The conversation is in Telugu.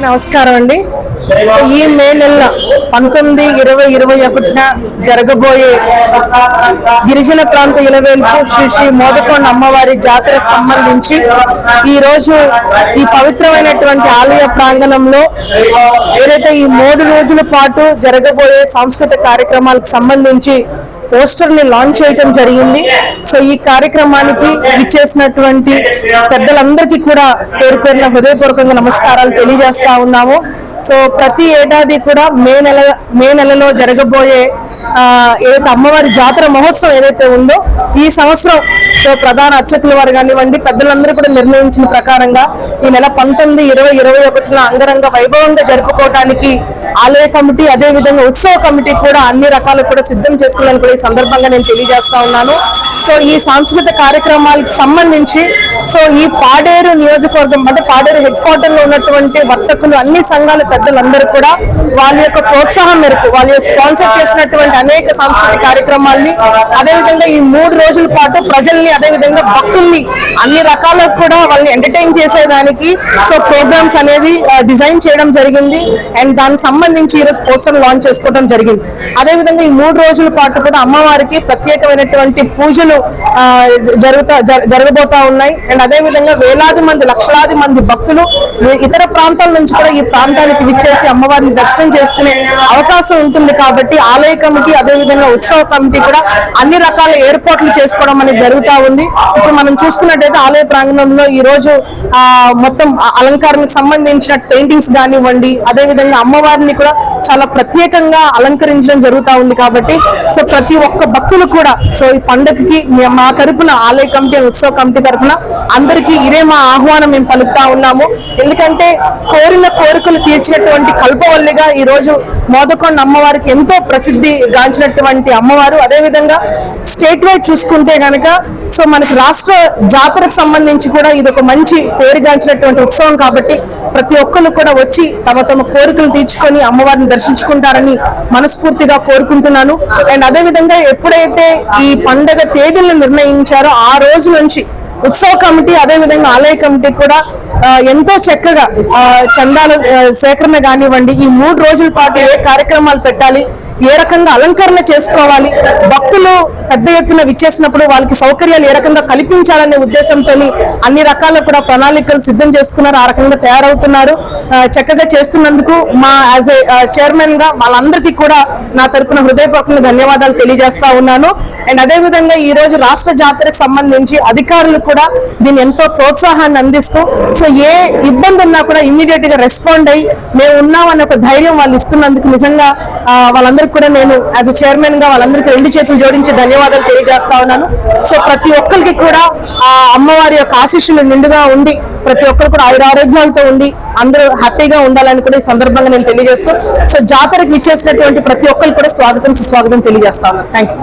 నమస్కారం అండి. సో ఈ మే నెల పంతొమ్మిది ఇరవై ఇరవై ఒకటిన జరగబోయే గిరిజన ప్రాంత ఇలవేల్పు శ్రీ శ్రీ మోదకొండ అమ్మవారి జాతర సంబంధించి ఈరోజు ఈ పవిత్రమైనటువంటి ఆలయ ప్రాంగణంలో ఏదైతే ఈ మూడు రోజుల పాటు జరగబోయే సాంస్కృతిక కార్యక్రమాలకు సంబంధించి పోస్టర్ని లాంచ్ చేయటం జరిగింది. సో ఈ కార్యక్రమానికి ఇచ్చేసినటువంటి పెద్దలందరికీ కూడా పేరు పేరున హృదయపూర్వకంగా నమస్కారాలు తెలియజేస్తా ఉన్నాము. సో ప్రతి ఏడాది కూడా మే నెల మే నెలలో జరగబోయే ఏదైతే అమ్మవారి జాతర మహోత్సవం ఏదైతే ఉందో ఈ సంవత్సరం సో ప్రధాన అర్చకుల వారు కానివ్వండి పెద్దలందరూ కూడా నిర్ణయించిన ప్రకారంగా ఈ నెల పంతొమ్మిది ఇరవై ఇరవై ఒకటిన అంగరంగ వైభవంగా జరుపుకోవటానికి ఆలయ కమిటీ అదే విధంగా ఉత్సవ కమిటీ కూడా అన్ని రకాలు కూడా సిద్ధం చేసుకున్నాను కూడా ఈ సందర్భంగా నేను తెలియజేస్తా ఉన్నాను. సో ఈ సాంస్కృతిక కార్యక్రమాలకు సంబంధించి సో ఈ పాడేరు నియోజకవర్గం అంటే పాడేరు హెడ్ క్వార్టర్లో ఉన్నటువంటి వర్తకులు అన్ని సంఘాల పెద్దలందరూ కూడా వాళ్ళ యొక్క ప్రోత్సాహం మేరకు వాళ్ళు స్పాన్సర్ చేసినటువంటి అనేక సాంస్కృతిక కార్యక్రమాల్ని అదేవిధంగా ఈ మూడు రోజుల పాటు ప్రజల్ని అదేవిధంగా భక్తుల్ని అన్ని రకాలకు కూడా వాళ్ళని ఎంటర్టైన్ చేసేదానికి. సో ప్రోగ్రామ్స్ అనేది డిజైన్ చేయడం జరిగింది. అండ్ దానికి సంబంధించి ఈరోజు పోస్టర్ లాంచ్ చేసుకోవడం జరిగింది. అదేవిధంగా ఈ మూడు రోజుల పాటు కూడా అమ్మవారికి ప్రత్యేకమైనటువంటి పూజలు జరుగుతా జరగబోతా ఉన్నాయి. అండ్ అదే విధంగా వేలాది మంది లక్షలాది మంది భక్తులు ఇతర ప్రాంతాల నుంచి కూడా ఈ ప్రాంతానికి విచ్చేసి అమ్మవారిని దర్శనం చేసుకునే అవకాశం ఉంటుంది కాబట్టి ఆలయ కమిటీ అదే విధంగా ఉత్సవ కమిటీ కూడా అన్ని రకాల ఏర్పాట్లు చేసుకోవడం అనేది జరుగుతూ ఉంది. ఇప్పుడు మనం చూసుకున్నట్టయితే ఆలయ ప్రాంగణంలో ఈ రోజు మొత్తం ఆ అలంకారానికి సంబంధించిన పెయింటింగ్స్ కానివ్వండి అదే విధంగా అమ్మవారిని కూడా చాలా ప్రత్యేకంగా అలంకరించడం జరుగుతూ ఉంది కాబట్టి సో ప్రతి ఒక్క భక్తులు కూడా సో ఈ పండుగకి మా తరపున ఆలయ కమిటీ ఉత్సవ కమిటీ తరపున అందరికీ ఇదే మా ఆహ్వానం మేము పలుకుతా ఉన్నాము. ఎందుకంటే కోరిన కోరికలు తీర్చినటువంటి కల్పవల్లిగా ఈ రోజు మోదకొండ అమ్మవారికి ఎంతో ప్రసిద్ధి గాంచినటువంటి అమ్మవారు. అదే విధంగా స్టేట్ వైడ్ చూసుకుంటే గనక సో మనకి రాష్ట్ర జాతరకు సంబంధించి కూడా ఇది ఒక మంచి పేరుగాంచినటువంటి ఉత్సవం కాబట్టి ప్రతి ఒక్కరు కూడా వచ్చి తమ తమ కోరికలు తీర్చుకొని అమ్మవారిని దర్శించుకుంటారని మనస్ఫూర్తిగా కోరుకుంటున్నాను. అండ్ అదేవిధంగా ఎప్పుడైతే ఈ పండగ తేదీలను నిర్ణయించారో ఆ రోజు నుంచి ఉత్సవ కమిటీ అదే విధంగా ఆలయ కమిటీ కూడా ఎంతో చక్కగా చందాలు చందాల సేకరణ కానివ్వండి ఈ మూడు రోజుల పాటు ఏ కార్యక్రమాలు పెట్టాలి ఏ రకంగా అలంకరణ చేసుకోవాలి భక్తులు పెద్ద ఎత్తున విచ్చేసినప్పుడు వాళ్ళకి సౌకర్యాలు ఏ రకంగా కల్పించాలనే ఉద్దేశంతో అన్ని రకాల కూడా ప్రణాళికలు సిద్ధం చేసుకున్నారు ఆ రకంగా తయారవుతున్నారు. చక్కగా చేస్తున్నందుకు మా యాజ్ ఏ చైర్మన్గా వాళ్ళందరికీ కూడా నా తరపున హృదయపూర్వకంగా ధన్యవాదాలు తెలియజేస్తా ఉన్నాను. అండ్ అదేవిధంగా ఈ రోజు రాష్ట్ర జాతరకు సంబంధించి అధికారులు కూడా దీన్ని ఎంతో ప్రోత్సాహాన్ని అందిస్తూ సో ఏ ఇబ్బంది ఉన్నా కూడా ఇమ్మీడియట్గా రెస్పాండ్ అయ్యి మేము ఉన్నామన్న ఒక ధైర్యం వాళ్ళు ఇస్తున్నందుకు నిజంగా వాళ్ళందరికీ కూడా నేను యాజ్ అ చైర్మన్గా వాళ్ళందరికీ రెండు చేతులు జోడించి ధన్యవాదాలు తెలియజేస్తా ఉన్నాను. సో ప్రతి ఒక్కరికి కూడా ఆ అమ్మవారి యొక్క ఆశీస్సులు నిండుగా ఉండి ప్రతి ఒక్కరు కూడా ఆయురారోగ్యాలతో ఉండి అందరూ హ్యాపీగా ఉండాలని కూడా ఈ సందర్భంగా నేను తెలియజేస్తూ సో జాతరకు ఇచ్చేసినటువంటి ప్రతి ఒక్కరు కూడా స్వాగతం సుస్వాగతం తెలియజేస్తా ఉన్నాను. Thank you